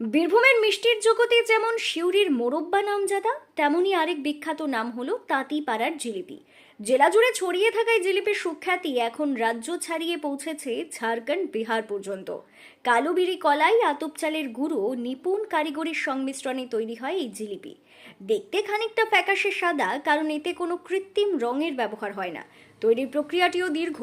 বীরভূমের মিষ্টির জগতে যেমন শিউরির মোরব্বা নামজাদা, তেমনই আরেক বিখ্যাত নাম হলো তাঁতিপাড়ার জিলিপি। জেলা জুড়ে ছড়িয়ে থাকা এই জিলিপির সুখ্যাতি এখন রাজ্য ছাড়িয়ে পৌঁছেছে ঝাড়খণ্ড, বিহার পর্যন্ত। কালোবিরি কলাই, আতপ চালের গুঁড়ো, নিপুণ কারিগরির সংমিশ্রণে তৈরি হয় এই জিলিপি। দেখতে খানিকটা ফ্যাকাশে সাদা, কারণ এতে কোনো কৃত্রিম রঙের ব্যবহার হয় না। তৈরির প্রক্রিয়াটিও দীর্ঘ।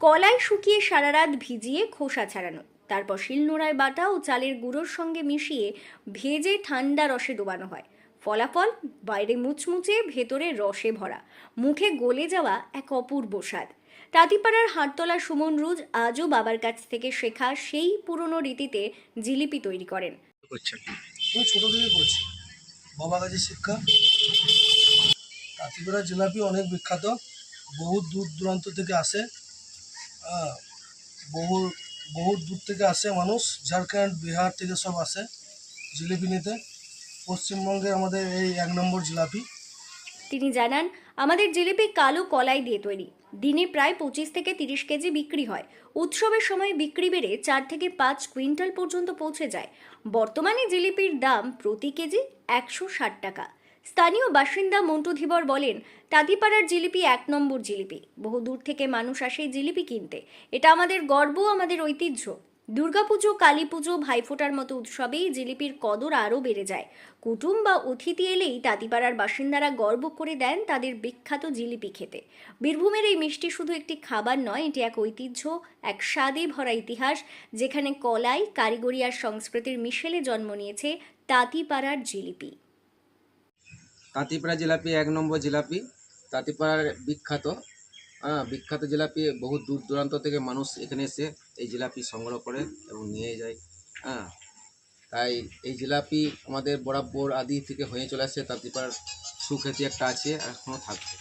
কলাই শুকিয়ে সারা রাত ভিজিয়ে খোসা ছাড়ানো। তারপর শিলনোড়ায় বাটা ও চালের গুঁড়োর সঙ্গে মিশিয়ে ভেজে ঠান্ডা রসে ডোবানো হয়। ফলাফল বাইরে মুচমুচে ভেতরে রসে ভরা। মুখে গলে যাওয়া এক অপূর্ব স্বাদ। তাঁতিপাড়ার হাটতলা সুমন রুজ আজও বাবার কাছ থেকে শেখা সেই পুরনো রীতিতে জিলিপি তৈরি করেন। আমি ছোটো থেকে করছি। বাবা কাছে শিক্ষা। জিলাপি অনেক বিখ্যাত। বহু দূর দূরান্ত থেকে আসে। হ্যাঁ, বহু বহু দূর থেকে আসে মানুষ, ঝাড়খণ্ড, বিহার থেকে সব আসে জিলিপি নিতে পশ্চিমবঙ্গে আমাদের এই এক নম্বর জিলাপি। তিনি জানান, আমাদের জিলিপি কালো কলাই দিয়ে তৈরি। দিনে প্রায় পঁচিশ থেকে তিরিশ কেজি বিক্রি হয়। উৎসবের সময় বিক্রি বেড়ে চার থেকে পাঁচ কুইন্টাল পর্যন্ত পৌঁছে যায়। বর্তমানে জিলিপির দাম প্রতি কেজি একশো ষাট টাকা। স্থানীয় বাসিন্দা মন্টু ধীবর বলেন, তাঁতিপাড়ার জিলিপি এক নম্বর জিলিপি। বহু দূর থেকে মানুষ আসে জিলিপি কিনতে। এটা আমাদের গর্ব, আমাদের ঐতিহ্য। দুর্গাপুজো কালী পুজো ভাইফোঁটার মতো উৎসবেই জিলিপির কদর আরও বেড়ে যায়। কুটুম বা অতিথি এলেই তাঁতিপাড়ার বাসিন্দারা গর্ব করে দেন তাদের বিখ্যাত জিলিপি খেতে। বীরভূমের এই মিষ্টি শুধু একটি খাবার নয়, এটি এক ঐতিহ্য, এক স্বাদে ভরা ইতিহাস, যেখানে কলাই, কারিগরি আর সংস্কৃতির মিশেলে জন্ম নিয়েছে তাঁতিপাড়ার জিলিপি। তাঁতিপাড়া জিলাপি এক নম্বর জিলাপি। তাঁতিপাড়ার বিখ্যাত হ্যাঁ বিখ্যাত জিলাপি বহু দূর দূরান্ত থেকে মানুষ এখানে এসে এই জিলাপি সংগ্রহ করে এবং নিয়ে যায় হ্যাঁ। তাই এই জিলাপি আমাদের বরাবর আদি থেকে হয়ে চলে আসছে তাঁতিপাড়ার সুখ্যাতি একটা আছে এখনও থাকবে।